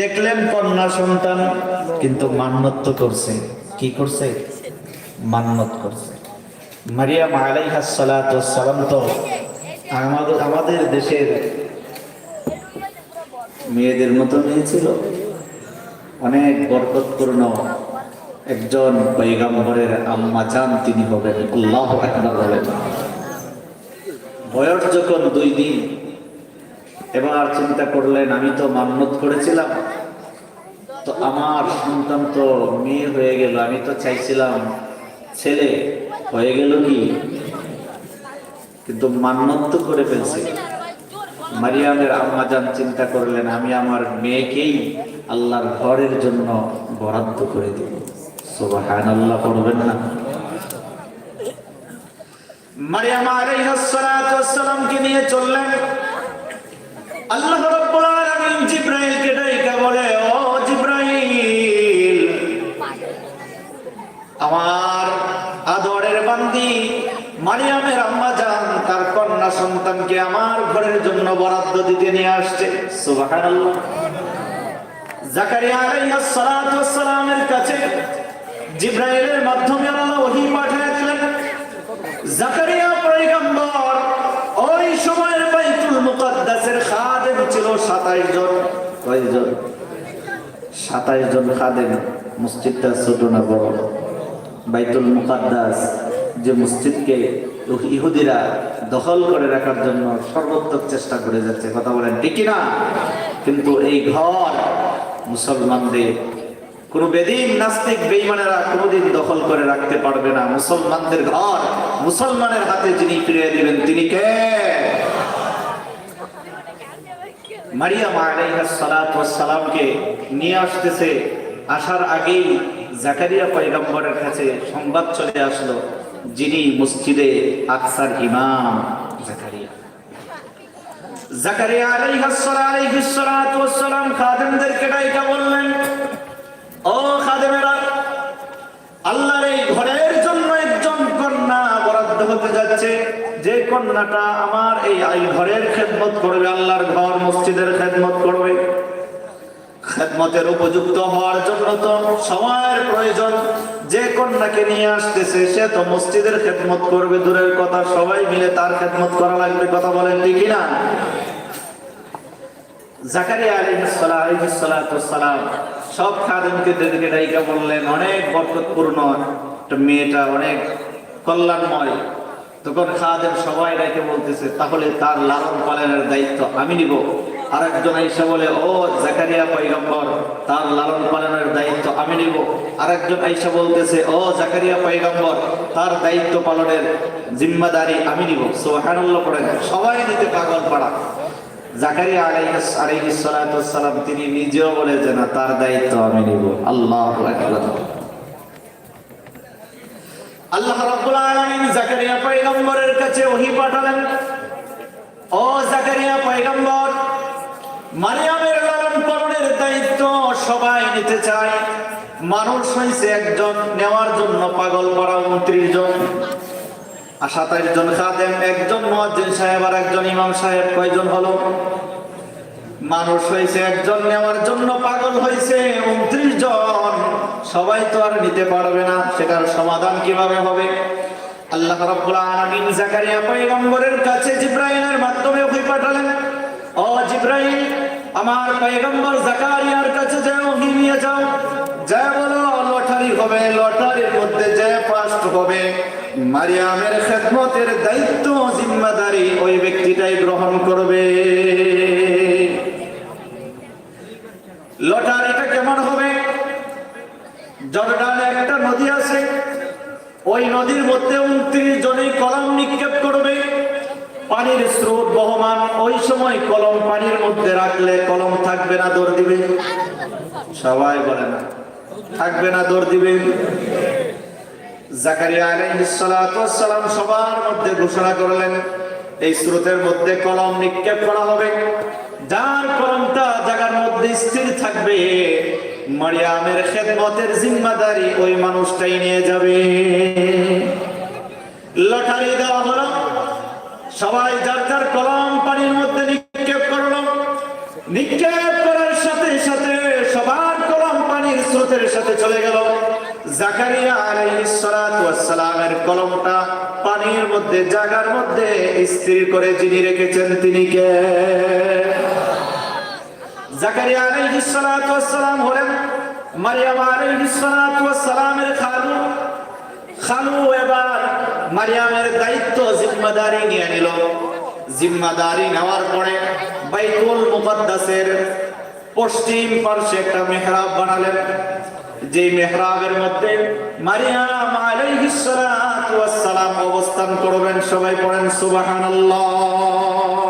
দেখলেন কন্যা সন্তান, কিন্তু মান্যত করছে। কি করছে? মান্যত করছে। মারিয়াম আলাইহা সালাম তো আমাদের আমাদের দেশের মেয়েদের মতো মেয়ে ছিল। অনেক বরকতপূর্ণ একজন পৈগম্বরের আম্মা যান তিনি হবেন। একবার বলেন। বয়স যখন দুই দিন এবার চিন্তা করলেন, আমি তো মান্যত করেছিলাম। তো আমার সন্তান তো মেয়ে হয়ে গেল, আমি তো চাইছিলাম ছেলে, হয়ে গেল কি? কিন্তু মান্যত তো করে ফেলছি। মারিয়ামের আম্মাজান চিন্তা করলেন, আমি আমার মেয়েকেই আল্লাহর ঘরের জন্য বরাদ্দ করে দিব। সুবহান আল্লাহ পড়বেন না। মারিয়াম আলাইহিস সালাতু নিয়ে চললেন। আল্লাহ জিব্রাইলকে ডাইকা বলে, ও জিব্রাইল, আমার আদরের বান্দি মারিয়ামের আম্মা তার কন্যা সন্তানকে আমার ঘরের জন্য বরাদ্দ দিতে নিয়ে আসছে। সুবহানাল্লাহ। জাকারিয়া আলাইহিস সালাতু কাছে জিব্রাইলের মাধ্যমে আল্লাহ ওহী পাঠিয়ে দিলেন। জাকারিয়া পয়গম্বর 27 জন, কয়জন? 27 জন খাদেম, মসজিদটা ছোট না বড়? বাইতুল মুকাদ্দাস, যে মসজিদকে ইহুদিরা দখল করে রাখার জন্য সর্বোত্তক চেষ্টা করে যাচ্ছে, কথা বলেন না কিন্তু এই ঘর মুসলমানদের কোন বেদিন নাস্তিক বেইমানেরা কোনোদিন দখল করে রাখতে পারবে না। মুসলমানদের ঘর মুসলমানের হাতে যিনি ফিরিয়ে দিবেন, তিনি কে? মারিয়াম আলাইহিস সালাতু ওয়াস সালামকে নিয়ে আসতেছে। আসার আগেই জাকারিয়া পয়গম্বরের কাছে সংবাদ চলে আসলো, যিনি মসজিদে আকসার ইমাম জাকারিয়া। জাকারিয়া আলাইহিস আলাইহিস সালাতু ওয়াস সালাম খাদেমদেরকে ডাইকা বললেন, ও খাদেমেরা, আল্লাহর এই ঘরের জন্য একজন কন্যা বরাদ্দ হতে যাচ্ছে। যে কন্যাটা আমার এই ঘরের খেদমত করবে, আল্লাহর ঘর, মসজিদের খেদমত করবে। খেদমতের উপযুক্ত হওয়ার জন্য তো সময়ের প্রয়োজন। যে কন্যাকে নিয়ে আসতেছে, সে তো মসজিদের খেদমত করবে, দূরের কথা সবাই মিলে তার খেদমত করা লাগবে, কথা বলেন ঠিক না জাকারিয়া আলাইহিস সালাম সব বললেন, অনেক বরকতপূর্ণ মেয়েটা, অনেক কল্যাণময়। তখন খাদেম সবাই ডাইকে বলতেছে, তাহলে তার লালন পালনের দায়িত্ব আমি নিব। আর একজন আইসা বলে, ও জাকারিয়া পয়গম্বর, তার লালন পালনের দায়িত্ব আমি নিব। আর একজন আইসা বলতেছে, ও জাকারিয়া পয়গম্বর, তার দায়িত্ব পালনের জিম্মাদারি আমি নিব। সোহানুল্লাহ পড়ে সবাই নিতে পাগল পাড়া। জাকারিয়া আলাইহিস আলাইহিস সালাম, তিনি নিজেও বলে যে, না, তার দায়িত্ব আমি নিব। আল্লাহু আকবার। আল্লাহ রাব্বুল আলামিন জাকারিয়া পয়গম্বরের কাছে ওহী পাঠালেন। ও জাকারিয়া পয়গম্বর, মারিয়ামের লালন পালনের দায়িত্ব সবাই নিতে চায়। মানুষ হয়েছে একজন, নেওয়ার জন্য পাগল করা উনত্রিশ জন। আর সাতাইশ জন খাদেম, একজন মুয়াজ্জিন সাহেব আর একজন ইমাম সাহেব কয়জন হলো? মানুষ হয়েছে একজন নেওয়ার জন্য পাগল হয়েছে, উনত্রিশ জন। সবাই তো আর নিতে পারবে না, সেটার সমাধান কীভাবে হবে? আল্লাহ রাব্বুল আলামিন জাকারিয়া পয়গম্বরের কাছে জিব্রাইলের মাধ্যমে ওহী পাঠালেন। ও জিব্রাইল, আমার পয়গম্বর জাকারিয়ার কাছে যাও, ওহী নিয়ে যাও। যা বলো, লটারি হবে, লটারির মধ্যে যে ফার্স্ট হবে। মারিয়ামের খেদমতের দায়িত্ব, জিম্মাদারি ওই ব্যক্তিটাই গ্রহণ করবে লটারিটা কেমন হবে জর্ডানে একটা নদী আছে। ওই নদীর মধ্যে উনত্রিশ জনেই কলম নিক্ষেপ করবে। পানির স্রোত বহমান। ওই সময় কলম পানির মধ্যে রাখলে কলম থাকবে না, দৌড় দিবে। সবাই বলে না, থাকবে না, দৌড় দিবে। জাকারিয়া আলাইহিস সালাম সবার মধ্যে ঘোষণা করলেন, এই স্রোতের মধ্যে কলম নিক্ষেপ করা হবে। যার কলমটা জায়গার মধ্যে স্থির থাকবে মারিয়ামের খেদমতের জিম্মাদারি ওই মানুষটাই নিয়ে যাবে। লটারি দেওয়া হলো। সবাই যার যার কলম পানির মধ্যে নিক্ষেপ করল। নিক্ষেপ করার সাথে সাথে সবার কলম পানির স্রোতের সাথে চলে গেল। জাকারিয়া আলাইহিস সালাতু ওয়াস সালামের কলমটা পানির মধ্যে জায়গার মধ্যে স্থির করে যিনি রেখেছেন তিনি কে? জাকারিয়া আলাইহিস সালাতু সালাম হলেন, মারিয়াম আলাইহিস সালাতু সালামের খালু। খালু এবার মারিয়ামের দায়িত্ব জিম্মাদারি নিয়ে নিল। জিম্মাদারি নেওয়ার পরে বাইতুল মুকদ্দাসের পশ্চিম পার্শ্বে একটা মেহরাব বানালেন। যে মেহরাবের মধ্যে মারিয়াম আলাইহিস সালাতু সালাম অবস্থান করবেন, সবাই পড়েন সুবহানাল্লাহ।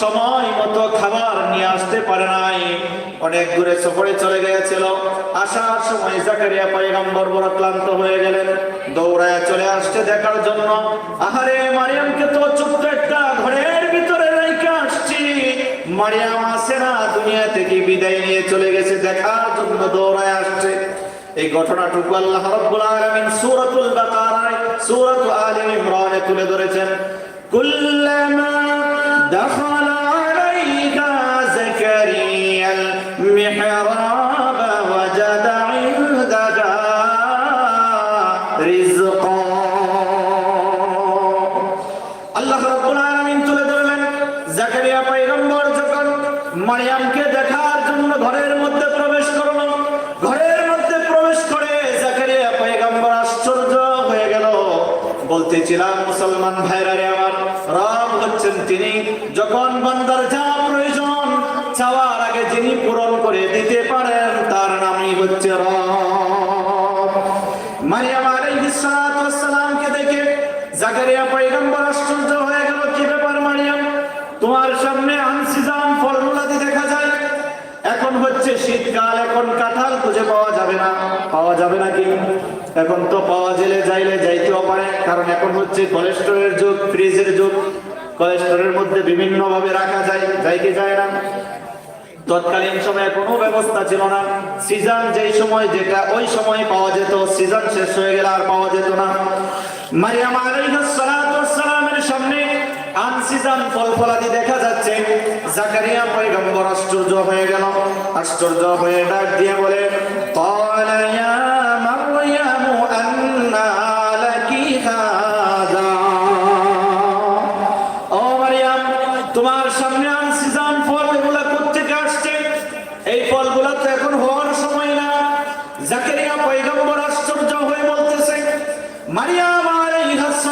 সময় মতো খাবার নিয়ে আসতে পারে নাই অনেক দূরে সফরে চলে গিয়েছিল আসার সময় জাকারিয়া পয়গম্বর বড় ক্লান্ত হয়ে গেলেন দৌড়ায় চলে আসছে দেখার জন্য আহারে মারিয়ামকে তো ছোট্ট একটা ঘরের ভিতরে রেখে আসছি মারিয়াম আসে না দুনিয়া থেকে বিদায় নিয়ে চলে গেছে দেখার জন্য দৌড়ায় আসছে এই ঘটনাটুকু আল্লাহ রাব্বুল আলামিন সূরাতুল বাকারায় সূরাত আলে ইমরানে তুলে ধরেছেন কুল্লামা دخل বলতেছিলাম, মুসলমান ভাইরা রে আমার, রব হচ্ছেন তিনি। যখন বন্দর যা প্রয়োজন চাওয়ার আগে যিনি পূরণ করে দিতে পারেন, তার নামই হচ্ছে রব। মারিয়াম আলাইহিস সালাতু ওয়াস সালামকে দেখে জাকারিয়া পয়গম্বর আশ্চর্য হয়ে গেল কি ব্যাপার মারিয়াম তোমার সামনে আনসিজাম ফলমূলাদি দেখা যায় এখন হচ্ছে শীতকাল এখন কাঁঠাল খুঁজে পাওয়া যাবে না। পাওয়া যাবে নাকি এখন তো পাওয়া গেলে যাইলে যাইতেও পারে, কারণ এখন হচ্ছে কোলেস্টোরের যুগ ফ্রিজের যুগ। কোলেস্টোরের মধ্যে বিভিন্ন ভাবে রাখা যায় যাই কি যায় না? তৎকালীন সময়ে কোনো ব্যবস্থা ছিল না। সিজন যেই সময় যেটা, ওই সময় পাওয়া যেত সিজন শেষ হয়ে গেলে আর পাওয়া যেত না। মারিয়াম আলাইহিস সালামের সামনে আনসিজান ফলফলাদি দেখা যাচ্ছে। জাকারিয়া পয়গম্বর আশ্চর্য হয়ে গেল। আশ্চর্য হয়ে ডাক দিয়ে বলে তোমার সামনে আনসিজান ফল এগুলা কোথেকে আসছে? এই ফলগুলা এখন হওয়ার সময় না। জাকারিয়া পয়গম্বর আশ্চর্য হয়ে বলতেছে মারিয়াম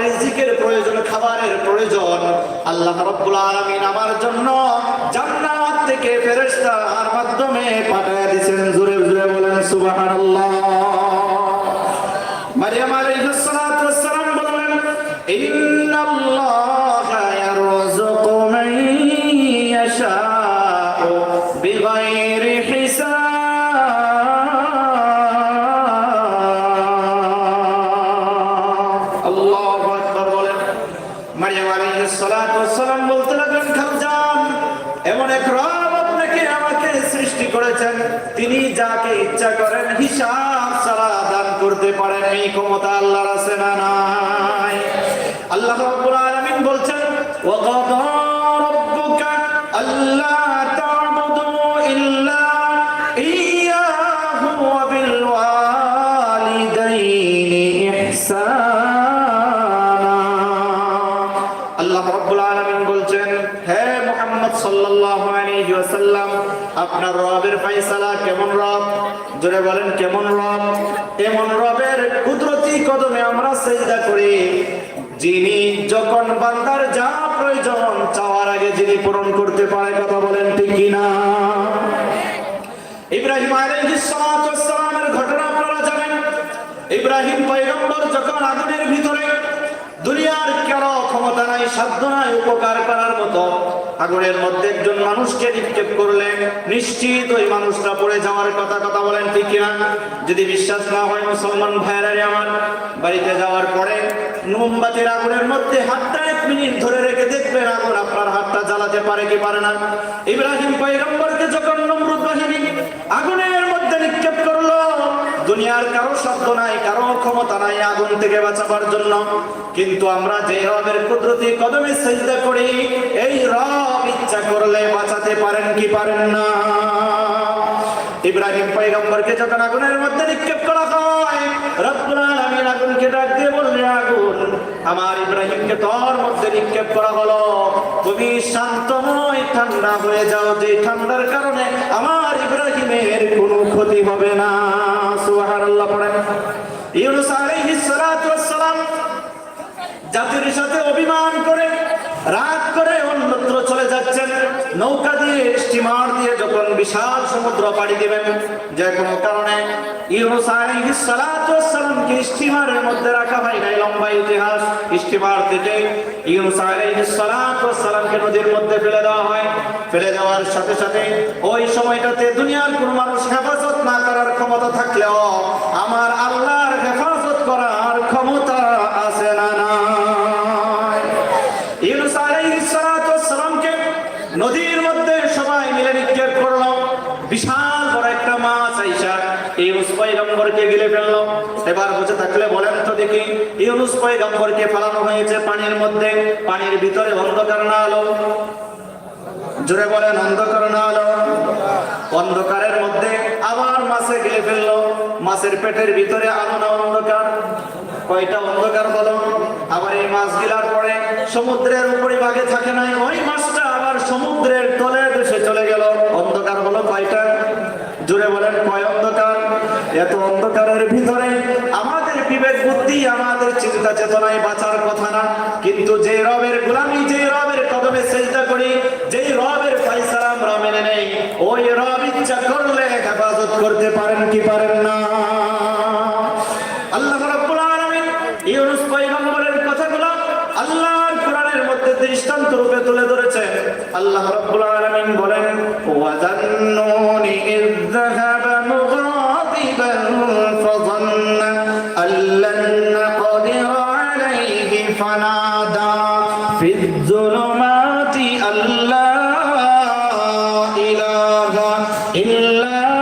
রিজিকের প্রয়োজন, খাবারের প্রয়োজন। আল্লাহ রব্বুল আলামিন আমার জন্য জান্নাত থেকে ফেরেশতার মাধ্যমে পাঠিয়ে দিয়েছেন। জোরে জোরে বলেন, সুবহানাল্লাহ। মারিয়াম আলাইহিস সালাতু ওয়াস সালাম বললেন, ইন্নাল্লাহা হিসাব ছাড়া দান করতে পারেন এই ক্ষমতা আল্লাহর আছে না নাই? আল্লাহ রাব্বুল আলামিন বলছেন, ওয়া কাদা রাব্বুকা আল্লা আপনার রবের ফাইসালা কেমন রব? জোরে বলেন, কেমন রব? এমন রবের কুদরতি কদমে আমরা সেজদা করি। যিনি যখন বান্দার যা প্রয়োজন চাওয়ার আগে যিনি পূরণ করতে পারে কথা বলেন ঠিক কিনা? ইব্রাহিম আলাইহিস সালাতু ওয়াস সালামের ঘটনা আপনারা জানেন। ইব্রাহিম পয়গম্বর যখন আগুনের ভিতরে দুনিয়ার কারও ক্ষমতা নাই, সাধ্য নাই, উপকার করার মতো আগুনের মধ্যে একজন মানুষকে নিক্ষেপ করলে নিশ্চিত ওই মানুষটা পড়ে যাওয়ার কথা কথা বলেন ঠিক কিনা? যদি বিশ্বাস না হয় মুসলমান ভাইয়েরা রে আমার, বাড়িতে যাওয়ার পরে মোমবাতির আগুনের মধ্যে হাতটা এক মিনিট ধরে রেখে দেখবেন আগুন আপনার হাতটা জ্বালাতে পারে কি পারে না। ইব্রাহিম পয়গম্বরকে যখন নমরুদ বাহিনী আগুনের মধ্যে নিক্ষেপ করল দুনিয়ার কারও শব্দ নাই, কারও ক্ষমতা নাই আগুন থেকে বাঁচাবার জন্য। কিন্তু আমরা যে রবের কুদরতি কদমে সেজদা করি, এই রব ইচ্ছা করলে বাঁচাতে পারেন কি পারেন না? ইব্রাহিম পয়গম্বরকে যখন আগুনের মধ্যে নিক্ষেপ করা হয়, রব্বুল আগুনকে ডাক দিয়ে বললেন, আগুন, আমার ইব্রাহিমকে তোর মধ্যে নিক্ষেপ করা হলো। তুমি শান্তময়, ঠান্ডা হয়ে যাও, যে ঠান্ডার কারণে আমার ইব্রাহিমের কোনো ক্ষতি হবে না। সুবহানাল্লাহ পড়েন। ইউনুস আলাইহিস সালাম জাতির সাথে অভিমান করে রাগ করে অন্যত্র চলে যাচ্ছেন। নৌকা দিয়ে স্টিমার দিয়ে যখন বিশাল সমুদ্র পাড়ি দিবেন, যে কোনো কারণে স্টিমারের মধ্যে রাখা লম্বা ইতিহাস। স্টিমার থেকে নদীর মধ্যে ফেলে দেওয়া হয়। ফেলে সাথে সাথে ওই সময়টাতে দুনিয়ার কোনো মানুষ হেফাজত না করার ক্ষমতা থাকলেও আমার আল্লাহর গিলে ফেলল। এবার বুঝে থাকলে বলেন তো দেখি ফেলানো হয়েছে পানির মধ্যে, পানির ভিতরে অন্ধকার না আলো। জোরে বলেন, অন্ধকার না আলো। অন্ধকারের মধ্যে আবার মাছে গিলে ফেলল। মাছের পেটের ভিতরে আলো না অন্ধকার। কয়টা অন্ধকার বলো? আবার এই মাছ গিলার পরে সমুদ্রের উপরে ভাগে থাকে নাই, ওই মাছটা আবার সমুদ্রের তলে দেশে চলে গেল অন্ধকার হলো কয়টা জুড়ে বলেন কয় অন্ধকার এত অন্ধকারের ভিতরে আমাদের বিবেক, বুদ্ধি, আমাদের চিন্তা, চেতনায় বাঁচার কথা না। কিন্তু যে রবের গোলামি, যে রবের কদমে চেষ্টা করি, যেই রবের ফাইসালা আমরা মেনে নেই, ওই রব ইচ্ছা করলে হেফাজত করতে পারেন কি পারেন না। আল্লাহ রাব্বুল আলামিন কথাগুলো মধ্যে তুলে ধরেছেন। আল্লাহ বলেন ওয়া জান্নুনি